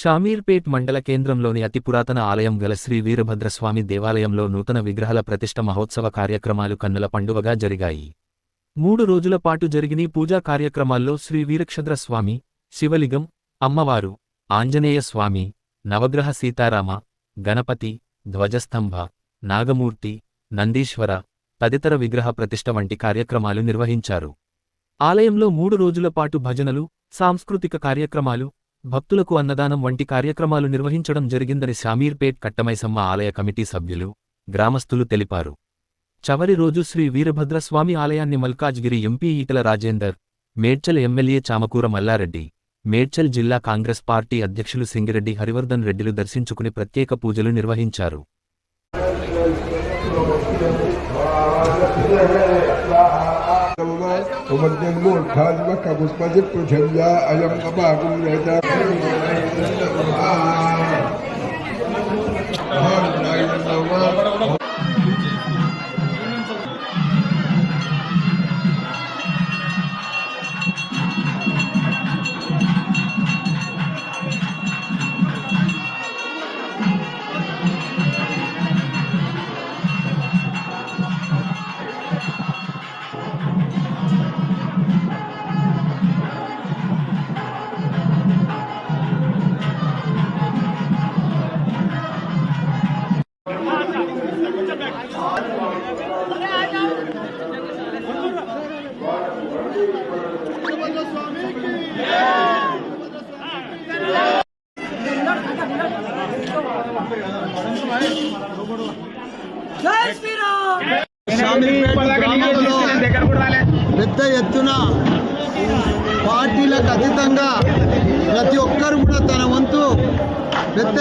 షామీర్పేట్ మండల కేంద్రంలోని అతి పురాతన ఆలయం గల శ్రీ వీరభద్రస్వామి దేవాలయంలో నూతన విగ్రహాల ప్రతిష్ఠ మహోత్సవ కార్యక్రమాలు కన్నుల పండువగా జరిగాయి. మూడు రోజుల పాటు జరిగిన పూజా కార్యక్రమాల్లో శ్రీ వీరక్షద్ర స్వామి శివలింగం అమ్మవారు ఆంజనేయ స్వామి నవగ్రహ సీతారామ గణపతి ధ్వజస్తంభ నాగమూర్తి నందీశ్వర తదితర విగ్రహ ప్రతిష్ఠ వంటి కార్యక్రమాలు నిర్వహించారు. ఆలయంలో మూడు రోజుల పాటు భజనలు సాంస్కృతిక కార్యక్రమాలు భక్తులకు అన్నదానం వంటి కార్యక్రమాలు నిర్వహించడం జరిగిందని శామీర్పేట్ కట్టమైసమ్మ ఆలయ కమిటీ సభ్యులు గ్రామస్తులు తెలిపారు. చవరి రోజు శ్రీ వీరభద్రస్వామి ఆలయాన్ని మల్కాజ్గిరి ఎంపీ ఈటల రాజేందర్ మేడ్చల్ ఎమ్మెల్యే చామకూర మల్లారెడ్డి మేడ్చల్ జిల్లా కాంగ్రెస్ పార్టీ అధ్యక్షులు సింగిరెడ్డి హరివర్ధన్ రెడ్డిలు దర్శించుకుని ప్రత్యేక పూజలు నిర్వహించారు. Umurdenmul khalma kabus majid pujanya ayam kabagum reda.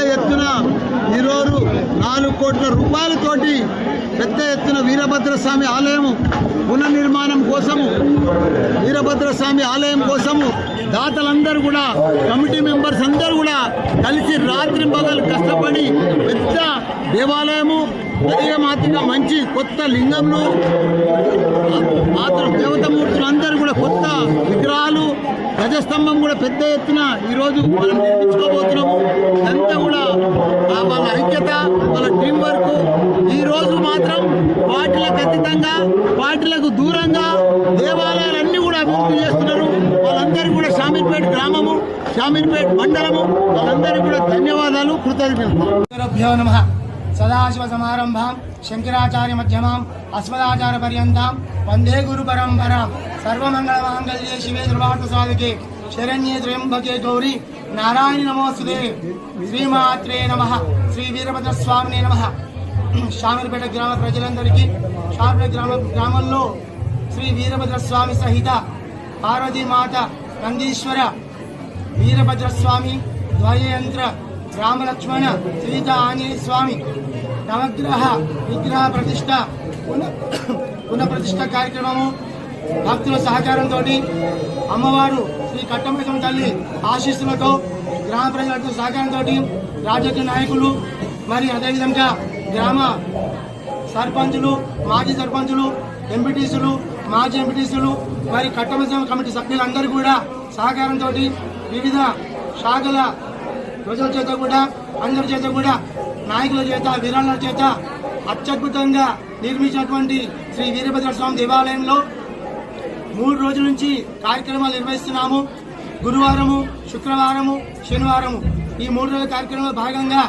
ఎత్తున ఈరోజు నాలుగు కోట్ల రూపాయలతోటి పెద్ద ఎత్తున వీరభద్రస్వామి ఆలయం పునర్నిర్మాణం కోసము వీరభద్రస్వామి ఆలయం కోసము దాతలందరూ కూడా కమిటీ మెంబర్స్ అందరూ కూడా కలిసి రాత్రి పగలు కష్టపడి పెద్ద దేవాలయము అదే మాత్రంగా మంచి కొత్త లింగంలు మాత్రం దేవతమూర్తులు అందరూ కూడా కొత్త విగ్రహాలు ధ్వజస్తంభం కూడా పెద్ద ఎత్తున ఈరోజు మనం నిర్మించుకోబోతున్నాము. అంతా కూడా వాళ్ళ ఐక్యత వాళ్ళ టీం వర్క్. ఈ రోజు మాత్రం పార్టీలకు అతీతంగా పార్టీలకు దూరంగా దేవాలయాలన్నీ కూడా అభివృద్ధి చేస్తున్నారు. వాళ్ళందరూ కూడా షామీర్పేట గ్రామము షామీర్పేట మండలము వాళ్ళందరికీ కూడా ధన్యవాదాలు కృతజ్ఞతలు. సదాశివసమారంభాం శంకరాచార్యమధ్యమాం అస్మదాచార్యపర్యంతాం వందే గురు పరంపరాం. సర్వమంగళమాంగళ్యే శివే ధ్రువార్థ సాధకే శరణ్యే త్రయంబకే గౌరీ. నారాయణ నమోస్తుదే శ్రీమాత్రే నమ. శ్రీ వీరభద్ర స్వామినే నమ. షామీర్పేట గ్రామ ప్రజలందరికీ షామీర్పేట గ్రామ గ్రామంలో శ్రీ వీరభద్రస్వామి సహిత పార్వతీమాత నందీశ్వర వీరభద్రస్వామి ద్వయయంత్ర రామలక్ష్మణ సీత ఆంజనేయ స్వామి నవగ్రహ విగ్రహ ప్రతిష్ట పునః ప్రతిష్ట కార్యక్రమము భక్తుల సహకారంతో అమ్మవారు శ్రీ కట్టమైకం తల్లి ఆశీస్సులతో గ్రామ ప్రజలతో సహకారంతో రాజకీయ నాయకులు మరి అదేవిధంగా గ్రామ సర్పంచులు మాజీ సర్పంచులు ఎంపీటీసులు మాజీ ఎంపీటీసులు మరి కట్టమసం కమిటీ సభ్యులందరూ కూడా సహకారంతో వివిధ శాఖల ప్రజల చేత కూడా అందరి చేత కూడా నాయకుల చేత వీరాల చేత అత్యద్భుతంగా నిర్మించినటువంటి శ్రీ వీరభద్ర స్వామి దేవాలయంలో మూడు రోజుల నుంచి కార్యక్రమాలు నిర్వహిస్తున్నాము. గురువారము శుక్రవారము శనివారము. ఈ మూడు రోజుల కార్యక్రమంలో భాగంగా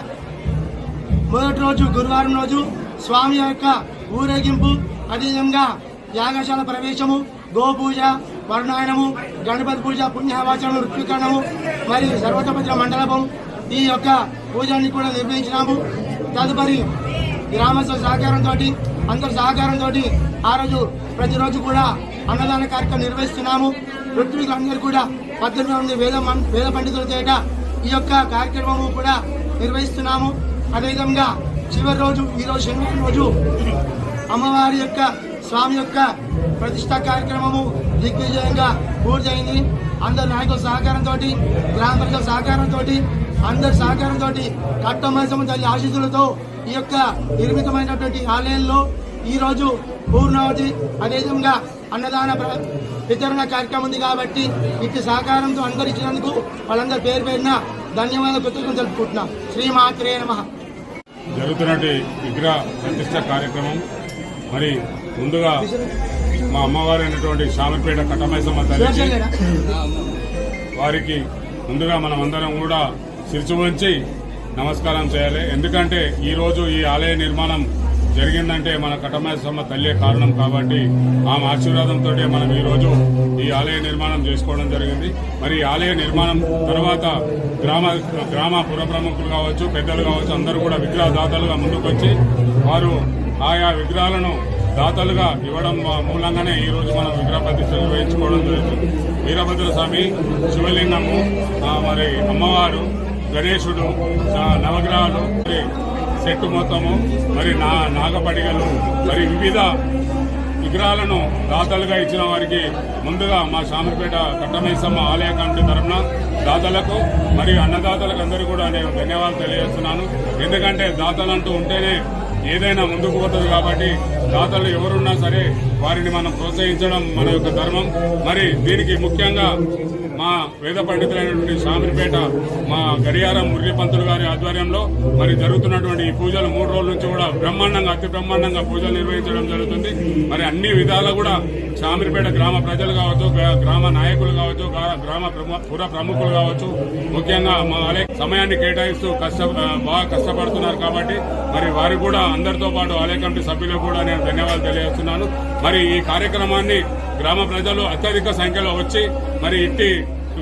మొదటి రోజు గురువారం రోజు స్వామి యొక్క ఊరేగింపు అదేవిధంగా యాగశాల ప్రవేశము గోపూజ వరుణాయనము గణపతి పూజ పుణ్యావాచరణ ఋత్వీకరణము మరియు సర్వతపత్ర మండలపం ఈ యొక్క పూజాన్ని కూడా నిర్వహించినాము. తదుపరి గ్రామస్తుల సహకారంతో అందరి సహకారంతో ఆ రోజు ప్రతిరోజు కూడా అన్నదాన కార్యక్రమం నిర్వహిస్తున్నాము. ఋత్వికులందరూ కూడా పద్దెనిమిది మంది వేద మం- వేద పండితుల చేత ఈ యొక్క కార్యక్రమము కూడా నిర్వహిస్తున్నాము. అదేవిధంగా చివరి రోజు ఈ రోజు శనివారం రోజు అమ్మవారి యొక్క స్వామి యొక్క ప్రతిష్ట కార్యక్రమము దిగ్విజయంగా పూర్తయింది. అందరు నాయకుల సహకారంతో గ్రామ ప్రజల సహకారంతో అందరి సహకారంతో కట్టమైసమ్మ తల్లి ఆశీస్సులతో ఈ యొక్క నిర్మితమైనటువంటి ఆలయంలో ఈ రోజు పూర్ణావతి అదేవిధంగా అన్నదాన వితరణ కార్యక్రమం ఉంది కాబట్టి ఇట్టి సహకారంతో అందరు ఇచ్చినందుకు వాళ్ళందరి పేరు పేరున ధన్యవాదాలు కృతజ్ఞతలు తెలుపుకుంటున్నాం. శ్రీమాత్రే నమః. జరుగుతున్నటువంటి విగ్రహ ప్రతిష్ట కార్యక్రమం. మరి ముందుగా మా అమ్మవారు అయినటువంటి శామర్పేట కట్టమైసమ్మ తల్లికి వారికి ముందుగా మనం అందరం కూడా శిరసు నమస్కారం చేయాలి. ఎందుకంటే ఈరోజు ఈ ఆలయ నిర్మాణం జరిగిందంటే మన కట్టమైసమ్మ తల్లే కారణం కాబట్టి ఆమె ఆశీర్వాదంతో మనం ఈ రోజు ఈ ఆలయ నిర్మాణం చేసుకోవడం జరిగింది. మరి ఈ ఆలయ నిర్మాణం తర్వాత గ్రామ గ్రామ పుర ప్రముఖులు కావచ్చు పెద్దలు కావచ్చు అందరూ కూడా విగ్రహ దాతలుగా ముందుకొచ్చి వారు ఆయా విగ్రహాలను దాతలుగా ఇవ్వడం మూలంగానే ఈ రోజు మనం విగ్రహ ప్రతిష్ట నిర్వహించుకోవడం జరుగుతుంది. వీరభద్ర స్వామి శివలింగము మరి అమ్మవారు గణేశుడు నవగ్రహాలు మరి సెట్టు మొత్తము మరి నా నాగపడిగలు మరి వివిధ విగ్రహాలను దాతలుగా ఇచ్చిన వారికి ముందుగా మా శామర్పేట కట్టమేశమ్మ ఆలయ కమిటీ తరఫున దాతలకు మరియు అన్నదాతలకు అందరూ కూడా నేను ధన్యవాదాలు తెలియజేస్తున్నాను. ఎందుకంటే దాతలు అంటూ ఉంటేనే ఏదైనా ముందుకు పోతుంది కాబట్టి దాతలు ఎవరున్నా సరే వారిని మనం ప్రోత్సహించడం మన యొక్క ధర్మం. మరి దీనికి ముఖ్యంగా మా వేద పండితులైనటువంటి సామిరిపేట మా గడియారం మురళీ పంతులు గారి ఆధ్వర్యంలో మరి జరుగుతున్నటువంటి ఈ పూజలు మూడు రోజుల నుంచి కూడా బ్రహ్మాండంగా అతి బ్రహ్మాండంగా పూజలు నిర్వహించడం జరుగుతుంది. మరి అన్ని విధాలా కూడా సామిరిపేట గ్రామ ప్రజలు కావచ్చు గ్రామ నాయకులు కావచ్చు గ్రామ పుర ప్రముఖులు కావచ్చు ముఖ్యంగా మా ఆలయ సమయాన్ని కేటాయిస్తూ కష్ట బాగా కష్టపడుతున్నారు కాబట్టి మరి వారు కూడా అందరితో పాటు ఆలయ కమిటీ సభ్యులు కూడా నేను ధన్యవాదాలు తెలియజేస్తున్నాను. మరి ఈ కార్యక్రమాన్ని గ్రామ ప్రజలు అత్యధిక సంఖ్యలో వచ్చి మరి ఇట్టి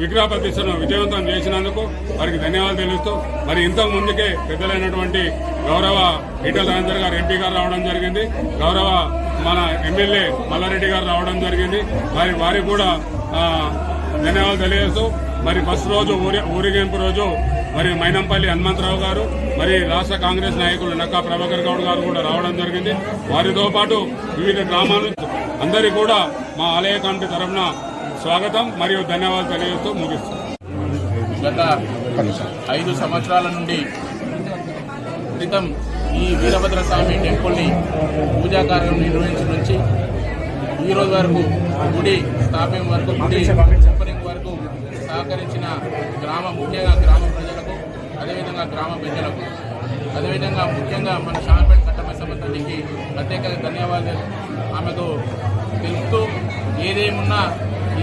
విగ్రహ ప్రతిష్టను విజయవంతం చేసినందుకు వారికి ధన్యవాదాలు తెలుస్తూ మరి ఇంతకు ముందుకే పెద్దలైనటువంటి గౌరవ ఈటల రాజేందర్ గారు ఎంపీ గారు రావడం జరిగింది. గౌరవ మన ఎమ్మెల్యే మల్లారెడ్డి గారు రావడం జరిగింది. మరి వారికి కూడా ధన్యవాదాలు తెలియజేస్తూ మరి ఫస్ట్ రోజు ఊరి ఊరేగింపు రోజు మరి మైనంపల్లి హనుమంతరావు గారు మరి రాష్ట్ర కాంగ్రెస్ నాయకులు నక్కా ప్రభాకర్ గౌడ్ గారు కూడా రావడం జరిగింది. వారితో పాటు వివిధ గ్రామాలు అందరి అందరికీ కూడా మా ఆలయ కమిటీ తరఫున స్వాగతం మరియు ధన్యవాదాలు తెలియజేస్తూ ముగిస్తాం గత ఐదు సంవత్సరాల నుండి క్రితం ఈ వీరభద్ర స్వామి టెంపుల్ని పూజా కార్యక్రమం నిర్వహించిన నుంచి ఈ రోజు వరకు గుడి స్థాపన వరకు గుడి ఓపెనింగ్ వరకు సహకరించిన గ్రామ ముఖ్యంగా గ్రామ అదేవిధంగా గ్రామ పెద్దలకు అదేవిధంగా ముఖ్యంగా మన షామపేట కట్టమై సంబంధానికి ప్రత్యేకంగా ధన్యవాదాలు. ఆమెకు తెలుపుతూ ఏదేమున్నా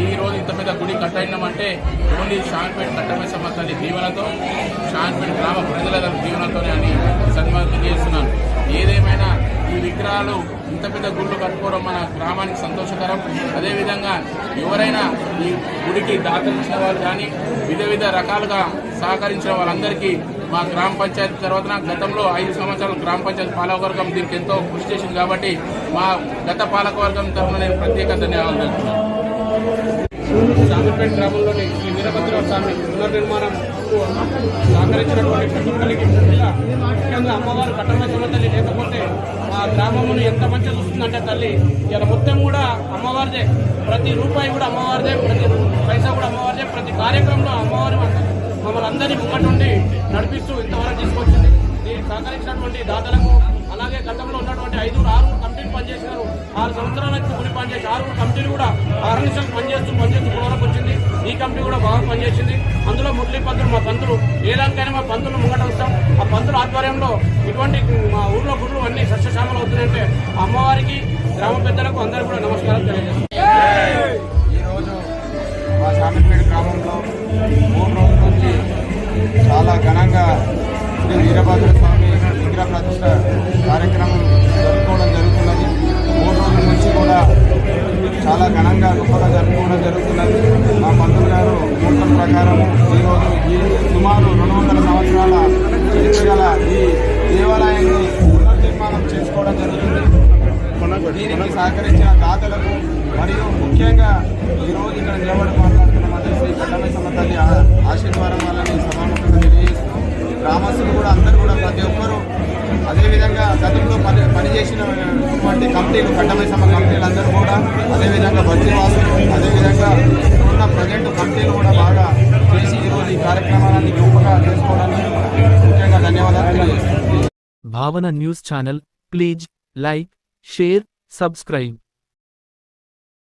ఈ రోజు ఇంత పెద్ద గుడి కట్టయినామంటే ఓన్లీ షాన్పేట కట్టమేసమ్మ సంబంధాన్ని దీవెనతో షాన్పేట గ్రామ ప్రజల దీవెనతోనే అని సన్మానం చేస్తున్నాను. ఏదేమైనా ఈ విగ్రహాలు ఇంత పెద్ద గుళ్ళు కట్టుకోవడం మన గ్రామానికి సంతోషకరం. అదేవిధంగా ఎవరైనా ఈ గుడికి దాతలు ఇచ్చిన వాళ్ళు కానీ వివిధ వివిధ రకాలుగా సహకరించిన వాళ్ళందరికీ మా గ్రామ పంచాయతీ తర్వాత గతంలో ఐదు సంవత్సరాలు గ్రామ పంచాయతీ పాలకవర్గం దీనికి ఎంతో కృషి చేసింది కాబట్టి మా గత పాలకవర్గం తరఫున నేను ప్రత్యేక ధన్యవాదాలు తెలుపుతున్నాను. శామర్పేట గ్రామంలోని శ్రీ వీరభద్ర స్వామి పునర్నిర్మాణం సహకరించినటువంటి ప్రతి ముఖ్యంగా అమ్మవారు కట్టమచ్చమ్మ తల్లి లేకపోతే మా గ్రామమును ఎంత మంచిగా చూస్తుందంటే తల్లి ఇలా మొత్తం కూడా అమ్మవారిదే. ప్రతి రూపాయి కూడా అమ్మవారిదే ప్రతి పైసా కూడా అమ్మవారిదే. ప్రతి కార్యక్రమంలో అమ్మవారి మమ్మల్ని అందరినీ ముంగట నుండి నడిపిస్తూ ఇంతవరకు తీసుకొచ్చింది. దీనికి సహకరించినటువంటి దాతలకు అలాగే గతంలో ఉన్నటువంటి ఐదు ఆరు కమిటీలు పనిచేసినారు ఆరు సంవత్సరాల నుంచి గుడి పనిచేసి ఆరు కమిటీలు కూడా ఆరు నిమిషాలు పనిచేస్తూ పనిచేస్తూ ఇప్పటివరకు వచ్చింది. ఈ కమిటీ కూడా బాగా పనిచేసింది. అందులో మురళీ పంతులు మా పంతులు ఏ దానికైనా మా పంతులు ముంగట వస్తాం. ఆ పంతుల ఆధ్వర్యంలో ఇటువంటి మా ఊర్లో గుళ్ళు అన్ని సస్యశామలు అవుతున్నాయంటే అమ్మవారికి గ్రామ పెద్దలకు అందరూ కూడా నమస్కారం తెలియజేస్తాం. ఈరోజు మా శామిపేట గ్రామంలో వీరభద్ర స్వామి విగ్రహ ప్రతిష్ట కార్యక్రమం జరుపుకోవడం జరుగుతున్నది. మూడు రోజుల నుంచి కూడా చాలా ఘనంగా గొప్పగా జరుపుకోవడం జరుగుతున్నది. మా పంతులు గారు ముహూర్తం ప్రకారం ఈరోజు ఈ సుమారు రెండు వందల సంవత్సరాల చరిత్ర గల ఈ దేవాలయాన్ని పునర్నిర్మాణం చేసుకోవడం జరుగుతుంది. దీనికి సహకరించిన దాతలకు మరియు ముఖ్యంగా ఈరోజు ఇక్కడ నిలబడి మాట్లాడుతున్న మంత్రి శ్రీ కట్టమేశ్వర సమతల్లి ఆశీర్వాదం వల్ల గ్రామస్తులు కూడా అందరూ కూడా ప్రతి ఒక్కరూ అదేవిధంగా గతంలో పని పనిచేసినటువంటి కంపెనీలు కట్టమైసమ్మ కంపెనీలు అందరూ కూడా అదేవిధంగా బద్దీవాసులు అదేవిధంగా ఉన్న ప్రజెంట్ కంపెనీలు కూడా బాగా చేసి ఈరోజు ఈ కార్యక్రమాన్ని గొప్పగా చేసుకోవడానికి ముఖ్యంగా ధన్యవాదాలు Bhavana news channel please like share subscribe.